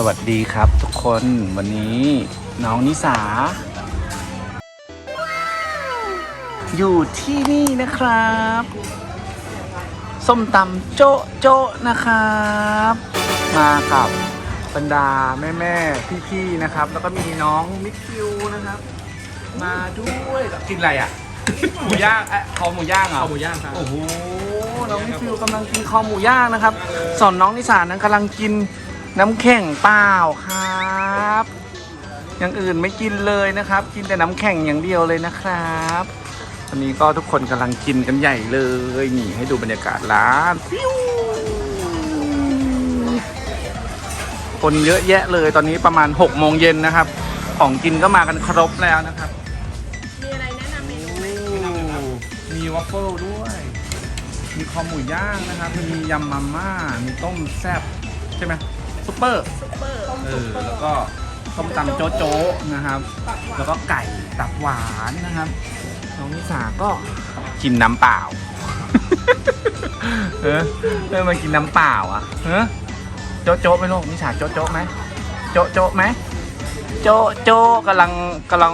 สวัสดีครับทุกคนวันนี้น้องนิสา อยู่ที่นี่นะครับ ส้มตำโจ๊ะโจ๊ะนะครับ มากับบรรดาแม่แม่พี่พี่ๆนะครับ แล้วก็มีน้องมิกคิวนะครับ มาด้วยกินอะไรอะ หมูย่างเอ๊ะคอหมูย่างเหรอข้าวหมูย่างครับ โอ้โห น้องนิฟิวกำลังกินคอหมูย่างนะครับส่วนน้องนิสานั้นกำลังกิน น้ำแข็งเปล่าครับ อย่างอื่นไม่กินเลยนะครับ กินแต่น้ำแข็งอย่างเดียวเลยนะครับวันนี้ก็ทุกคนกำลังกินกันใหญ่เลยนี่ให้ดูบรรยากาศร้านฟิวคนเยอะแยะเลยตอนนี้ประมาณ6โมงเย็นนะครับ ของกินก็มากันครบแล้วนะครับมีอะไรแนะนำเมนูไหมมีวัฟเฟิลด้วย มีคอหมูย่างนะครับ มียำมาม่า มีต้มแซ่บใช่ไหม ซุปเปอร์ซุปเปอร์เออแล้วก็ต้มตำโจ๊ะโจ๊ะนะครับ แล้วก็ไก่ตับหวานนะครับน้องนิสาก็กินน้ำเปล่าเออเออมากินน้ำเปล่าอะเออโจ๊ะโจ๊ะไหมลูกนิสาโจ๊ะโจ๊ะไหมโจ๊ะโจ๊ะไหมโจ๊ะโจ๊ะกำลังกำลัง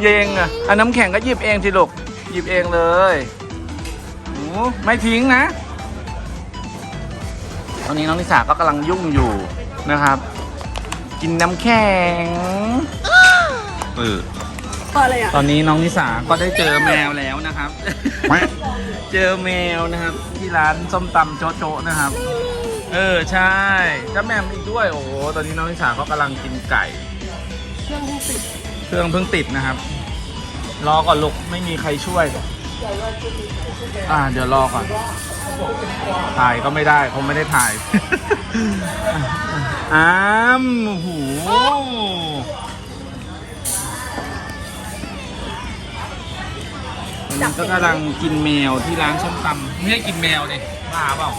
เยงอะเอาน้ำแข็งก็หยิบเองสิลูกหยิบเองเลยโอ้ไม่ทิ้งนะต อนนี้น้องนิสาก็กำลังยุ่งอยู่นะครับ กินน้ำแข็งเออเปิดเลยอะตอนนี้น้องนิสาก็ได้เจอแมวแล้วนะครับ เจอแมวนะครับ ที่ร้านส้มตำโจ๊ะโจ๊ะนะครับ เออใช่เจ้าแมมอีกด้วยโอ้โหตอนนี้น้องนิสาก็กำลังกินไก่ เครื่องที่ติดเครื่องเพิ่งติดนะครับ รอก่อนลูกไม่มีใครช่วย อ่าเดี๋ยวรอก่อน ถ่ายก็ไม่ได้คงไม่ได้ถ่าย อ้ามโอ้โหวันนี้ก็กำลังกินแมวที่ร้านส้มตำไม่ใช่กินแมวดิบ้าเปล่า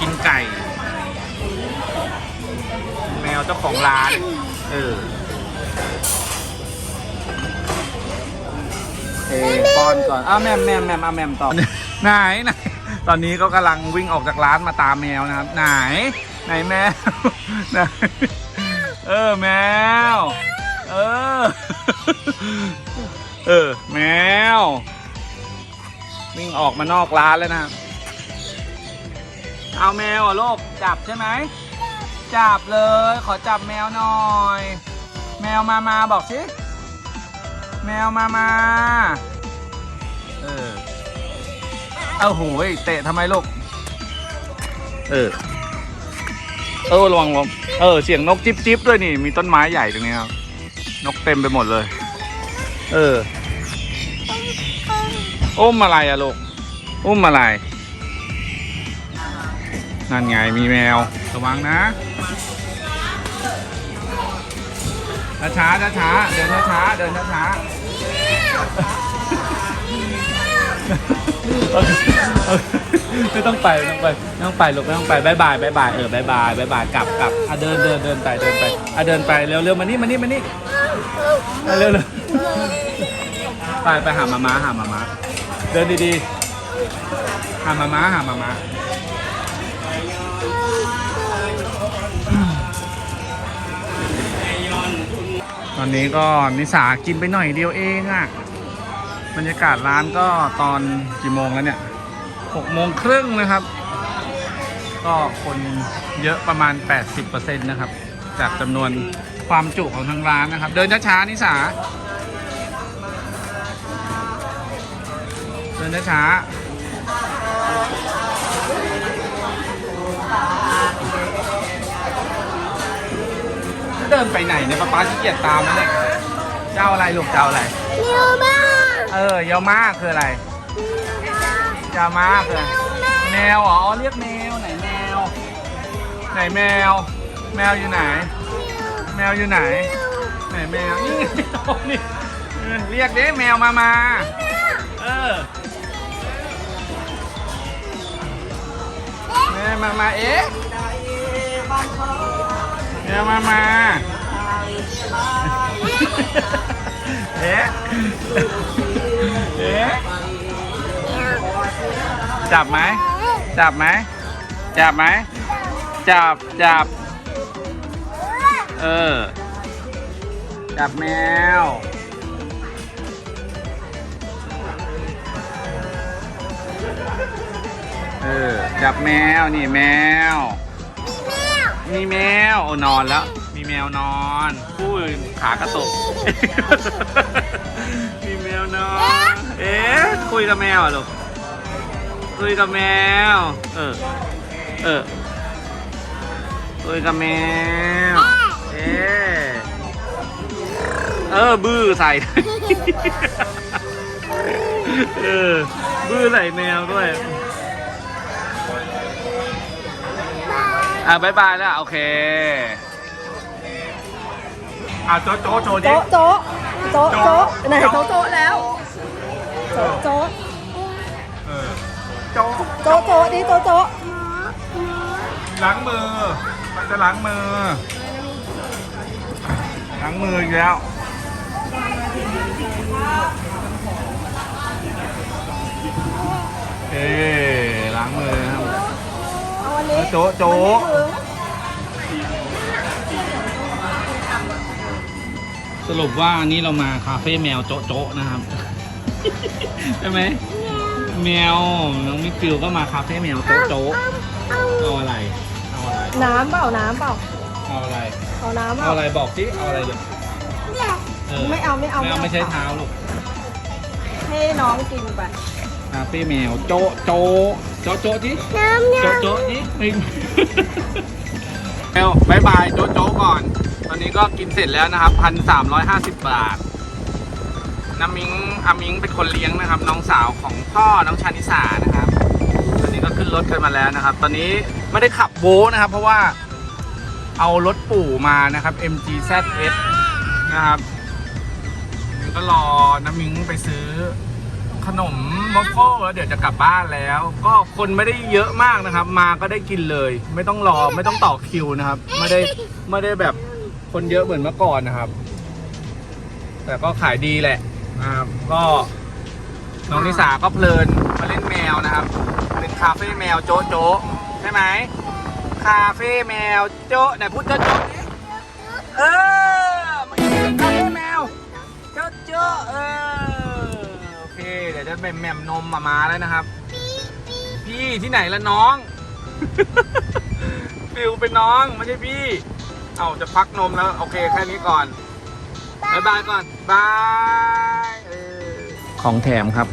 กินไก่ แมวเจ้าของร้าน เออเอป้อนก่อน อ้าวแมมแมมแมมเอาแมมต่อ ไหนไหนตอนนี้ก็กำลังวิ่งออกจากร้านมาตามแมวนะครับ ไหน ไหนแมวไหนเออแมว เออ เออ แมว วิ่งออกมานอกร้านแล้วนะ เอาแมวอะลูกจับใช่ไหมจับเลย ขอจับแมวหน่อย แมวมามาบอกสิ แมวมามา เออ เอาหูยเตะทำไมลูก เออ เออระวังลมเออ เสียงนกจิ๊บจิ๊บด้วยนี่ มีต้นไม้ใหญ่ตรงนี้ครับ นกเต็มไปหมดเลย เออ อุ้มอะไรอะลูก อุ้มอะไร นั่นไงมีแมว ระวังนะ ช้าช้าช้าๆเดินช้าช้าๆเดินช้าช้าๆ ไม่ต้องไปไม่ต้องไปไม่ต้องไปลูกไม่ต้องไปบายบายบายบายเออบายบายบายบายกลับกลับอะเดินเดินเดินไปเดินไปอะเดินไปเร็วเร็วมานี่มานี่มานี่อะเร็วเร็วไปไปหามาม้าหามาม้าเดินดีๆหามาม้าหามาม้าตอนนี้ก็นิสากินไปหน่อยเดียวเองอะ บรรยากาศร้านก็ตอนกี่โมงแล้วเนี่ยหกโมงครึ่งนะครับ ก็คนเยอะประมาณ 80%นะครับ จากจำนวนความจุของทางร้านนะครับ เดินช้าๆนิสาเดินช้าๆเดินไปไหนเนี่ยป้าป้าขี้เกียจตามแล้วเนี่ยเจ้าอะไรลูกเจ้าอะไร เร็วมาก เออเยาวมากคืออะไรยาวมากคืออะไรแมวเหรออ๋อเรียกแมวไหนแมว ไหนแมว แมวอยู่ไหน แมวอยู่ไหน ไหนแมวนี่ไงนี่เออเรียกเด้แมวมามาเออแมวมามาเอ๊ะแมวมามาเอ๊ะเอ๊ะ จับไหม จับไหม จับไหม จับ จับ เออ จับแมว เออ จับแมว นี่แมว มีแมว โอ้นอนแล้ว มีแมวนอน พูดขากระตุก มีแมวนอนเอ๊ะคุยกับแมวเหรอลูกคุยกับแมว เออ เออคุยกับแมว เอ๊ะเออ บื้อใส่ เออ บื้อใส่แมวด้วย อะบายบายแล้ว โอเค อะโจ๊ะโจ๊ะโชว์ดิ โจ๊ะโจ๊ะ โจ๊ะโจ๊ะไหนโจ๊ะโจ๊ะแล้ว โจ๊ะโจ๊ะเออโจ๊ะโจ๊ะโจ๊ะดิโจ๊ะโจ๊ะล้างมือ มันจะล้างมือ ล้างมืออีกแล้ว เอ๊ล้างมือครับ เอาอันนี้โจ๊ะโจ๊ะ สรุปว่าอันนี้เรามาคาเฟ่แมวโจ๊ะโจ๊ะนะครับ ใช่ไหมแมวน้องมิฟิวก็มาคาเฟ่แมวโจ๊ะโจ๊ะเอาอะไรเอาอะไรน้ำเปล่า น้ำเปล่า เอาอะไรเอาน้ำเปเอาล่าอะไรบอกสิเอาอะไรเลยเออไม่เอาไม่เอาไม่เอาไม่เอาไม่ใช้เท้าลูกให้น้องกินไป คาเฟ่แมวโจ๊ะโจ๊ะโจ๊ะโจ๊ะที่น้ำโจ๊ะโจ๊ะที่ไม่เอวบายบายโจ๊ะโจ๊ะก่อน ตอนนี้ก็กินเสร็จแล้วนะครับพันสามร้อยห้าสิบบาทน้ำมิงอามิงเป็นคนเลี้ยงนะครับ น้องสาวของพ่อน้องชานิสานะครับ ตอนนี้ก็ขึ้นรถกันมาแล้วนะครับ ตอนนี้ไม่ได้ขับโว้นะครับ เพราะว่าเอารถปู่มานะครับ MG ZS นะครับก็รอน้ำมิงไปซื้อขนมวอฟเฟิลแล้วเดี๋ยวจะกลับบ้านแล้ว ก็คนไม่ได้เยอะมากนะครับ มาก็ได้กินเลย ไม่ต้องรอไม่ต้องต่อคิวนะครับ ไม่ได้ไม่ได้แบบ คนเยอะเหมือนเมื่อก่อนนะครับ แต่ก็ขายดีแหละนะครับก็น้องนิสาก็เพลินมาเล่นแมวนะครับ เป็นคาเฟ่แมวโจ๊ะโจ๊ะใช่ไหมคาเฟ่แมวโจ๊ะไหนพูดโจ๊ะโจ๊ะดิเออมาเป็นคาเฟ่แมวโจ๊ะโจ๊ะเออโอเค เดี๋ยวจะแหม่มแหม่มนมมามาแล้วนะครับ พี่ที่ไหนละน้อง ฟิวเป็นน้องไม่ใช่พี่ เอาจะพักนมแล้ว โอเคแค่นี้ก่อนบายบายก่อนบายเออของแถมครับ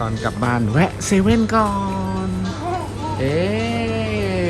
ตอนกลับบ้านแวะเซเว่นก่อน เอ๊ะ